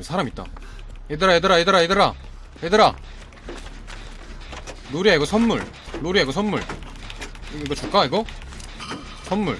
사람 있다. 얘들아, 얘들아, 얘들아, 얘들아, 얘들아. 로리야 이거 선물. 로리야 이거 선물. 이거, 이거 줄까 이거? 선물.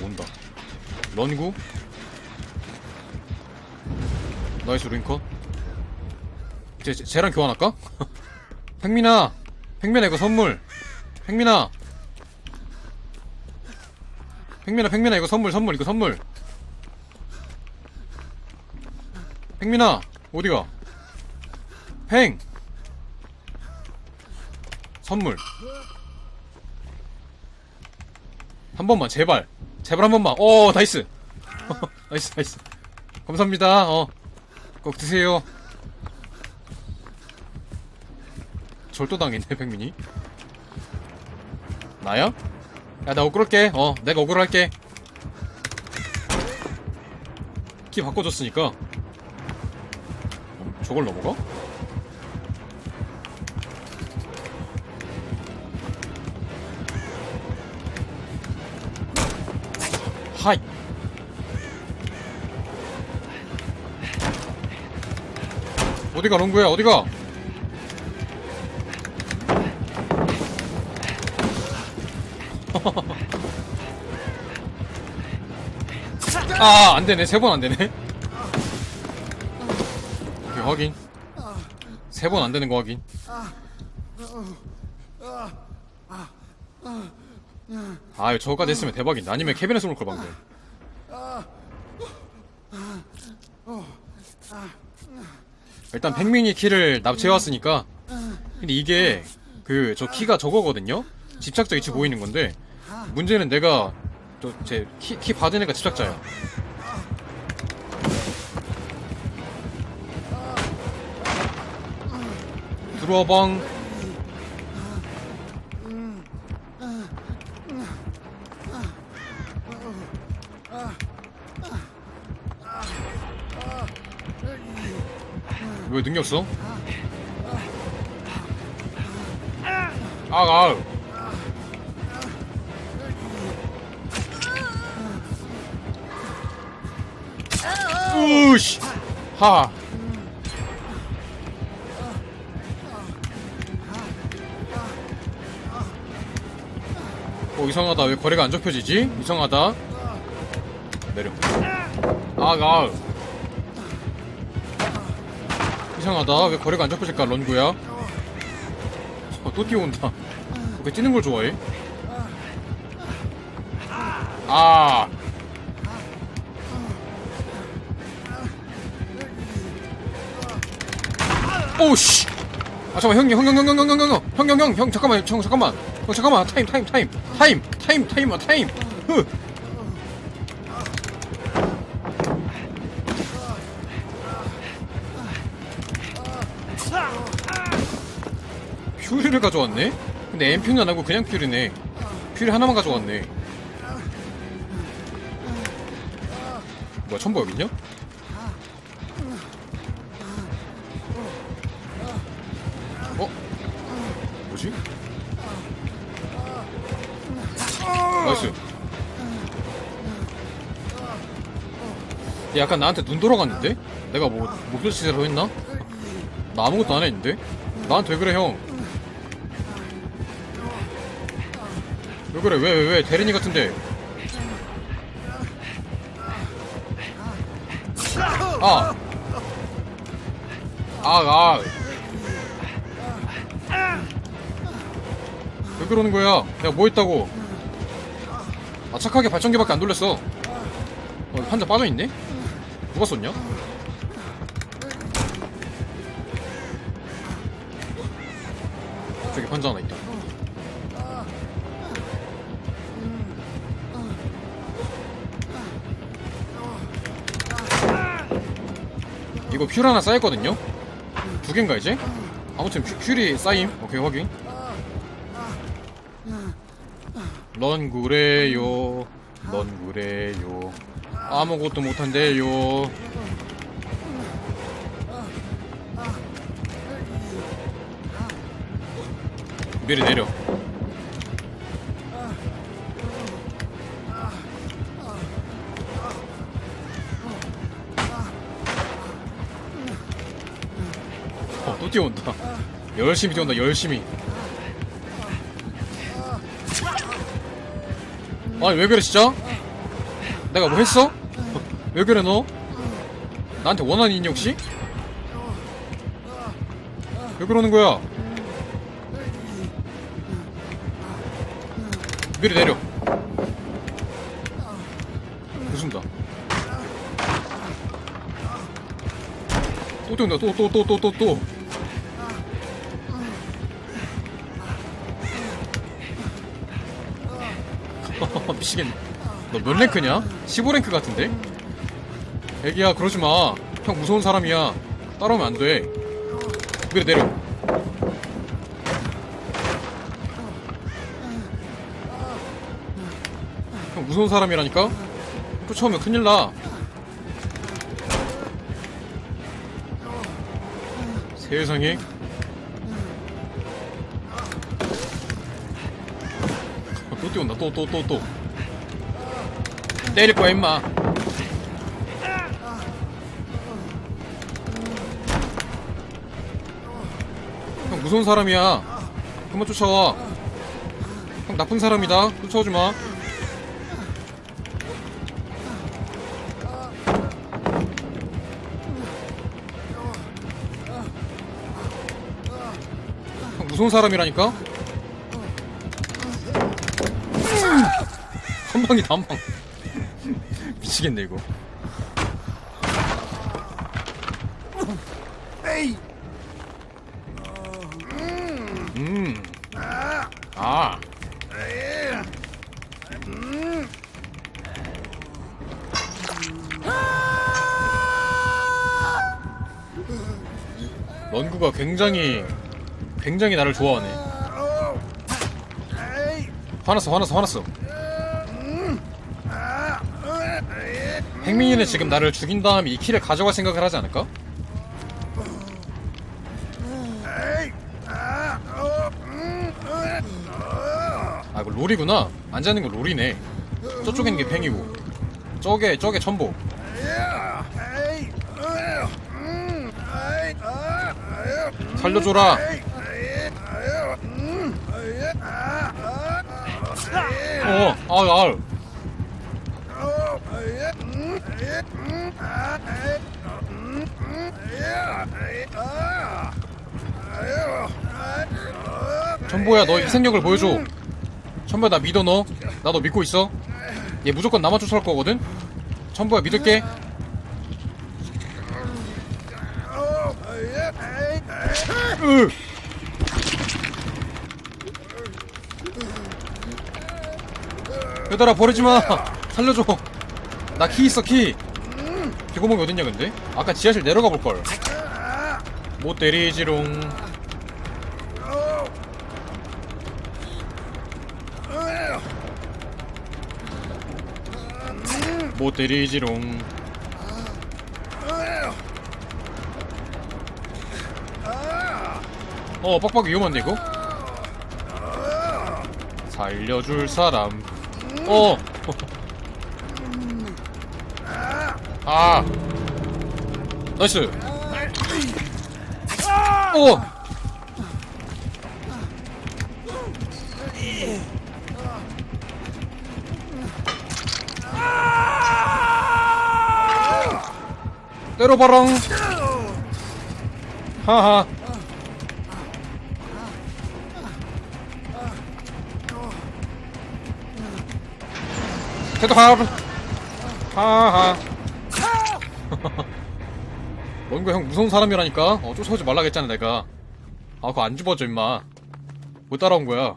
오, 온다. 런구. 나이스 링컨. 쟤, 쟤, 쟤랑 교환할까? 팽민아! 팽민아 이거 선물! 팽민아! 팽민아 팽민아 이거 선물 선물 이거 선물. 팽민아 어디가? 팽. 선물. 한 번만 제발. 제발 한 번만. 오 나이스. 나이스 나이스. 감사합니다. 어꼭 드세요. 절도당했네 팽민이. 나야? 야, 나 억울할게. 어, 내가 억울할게. 키 바꿔줬으니까. 어, 저걸 넘어가? 하이. 어디가, 롱구야, 어디가? 아, 안 되네. 세 번 안 되네. 오케이, 확인. 세 번 안 되는 거 확인. 아, 저거까지 했으면 대박인데. 아니면 케빈의 숨을 걸 방금. 일단 팽민이 키를 납치해왔으니까. 근데 이게 그 저 키가 저거거든요. 집착자 위치 보이는 건데 문제는 내가 저제키 키 받은 애가 집착자야. 들어와 방. 왜 능력 써? 아, 아. 우 씨. 하. 어 이상하다 왜 거리가 안 좁혀지지? 이상하다 내려 아가 이상하다 왜 거리가 안 좁혀질까 런구야 어, 또 뛰어온다 왜 뛰는 걸 좋아해? 아 오씨. 아 잠깐만 형님 형형형형형형형형형 형 잠깐만 형 잠깐만. 형 잠깐만. 타임 타임 타임. 타임 타임 타임 아 타임. 흐. 퓨리를 가져왔네? 근데 엠퓨는 안 하고 그냥 퓨리네. 퓨리 하나만 가져왔네. 뭐야 첨보 여기 있냐? 약간 나한테 눈 돌아갔는데? 내가 뭐, 목소리 제대로 했나? 나 아무것도 안 했는데? 나한테 왜 그래, 형? 왜 그래, 왜, 왜, 왜, 대리니 같은데? 아! 아, 아! 왜 그러는 거야? 내가 뭐 했다고? 아 착하게 발전기밖에 안 돌렸어. 어, 판자 빠져 있네? 누가 쏜냐? 저기 판자 하나 있다. 이거 퓨 하나 쌓였거든요? 두 개인가 이제? 아무튼 퓨, 퓨리 쌓임. 오케이 확인. 넌 그래요 넌 그래요 아무것도 못한대요 미리 내려 어, 또 뛰어온다 열심히 뛰어온다 열심히 아니 왜 그래 진짜? 내가 뭐 했어? 왜 그래, 너? 나한테 원한이 있니, 혹시? 왜 그러는 거야? 미리 내려. 웃음다. 또 뛰어온다, 또, 또, 또, 또, 또, 또. 미치겠네. 너 몇 랭크냐? 15랭크 같은데? 애기야, 그러지 마. 형 무서운 사람이야. 따라오면 안 돼. 그래, 내려. 형 무서운 사람이라니까? 쫓아오면 큰일 나. 세상에. 어, 또 뛰어온다, 또, 또, 또, 또. 때릴 거야, 임마. 무서운 사람이야. 그만 쫓아와. 형 나쁜 사람이다. 쫓아오지 마. 형 무서운 사람이라니까? 한 방이다 한 방. 미치겠네 이거. 음. 아. 런구가 굉장히 굉장히 나를 좋아하네. 화났어, 화났어, 화났어. 행민이는 지금 나를 죽인 다음에 이 키를 가져갈 생각을 하지 않을까? 아 이거 롤이구나. 앉아있는 거 롤이네. 저쪽에 있는 게 팽이고. 저게 저게 첨보. 살려줘라. 어 아유 아유. 첨보야 너 희생력을 보여줘 첨보야 나 믿어 너. 나너 믿고 있어. 얘 무조건 나만 쫓아올 거거든. 첨보야 믿을게. 으. 얘들아 버리지마. 살려줘. 나 키 있어 키. 개구멍이 어딨냐 근데? 아까 지하실 내려가 볼걸. 못 때리지롱 못 때리지롱 어 빡빡이 위험한데 이거? 살려줄 사람 어 아. 나이스. 오. 때려봐랑. 하하. 테드하르. 하하. 런거 형 무서운 사람이라니까 어 쫓아오지 말라 했잖아 내가 아 그거 안 집어져 임마 못 따라온 거야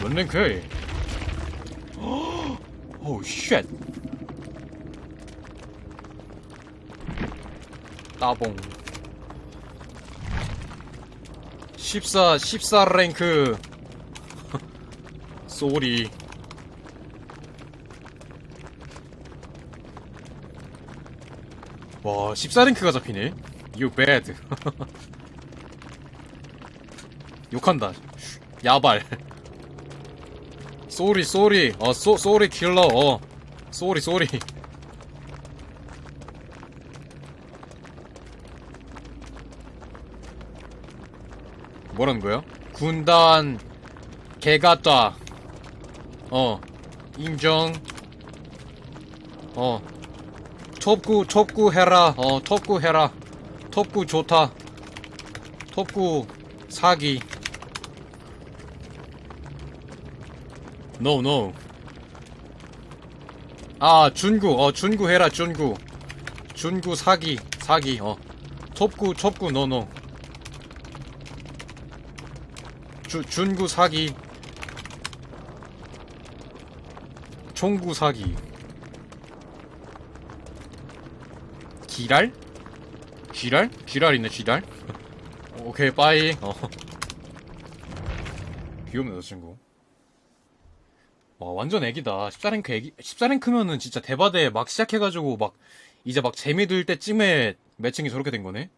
몇 랭크야 얘 오우 쉣 따봉. 14 14 랭크. 쏘리. 와 14랭크가 잡히네. You bad. 욕한다. 야발. 쏘리 쏘리. 어 쏘, 쏘리 킬러. 어. 쏘리 쏘리 뭐라는 거야? 군단 개 같다. 어 인정. 어 톱구 톱구 해라. 어 톱구 해라. 톱구 좋다. 톱구 사기. No no. 아 준구 어 준구 해라 준구. 준구 사기 사기 어 톱구 톱구 노노. 주, 준구 사기 총구 사기 기랄? 쥐랄? 쥐랄 있네 쥐랄? 오케이 빠이 어. 귀여운 여자친구 와 완전 애기다 14랭크 애기 14랭크면은 진짜 대바대 막 시작해가지고 막 이제 막 재미 들 때쯤에 매칭이 저렇게 된 거네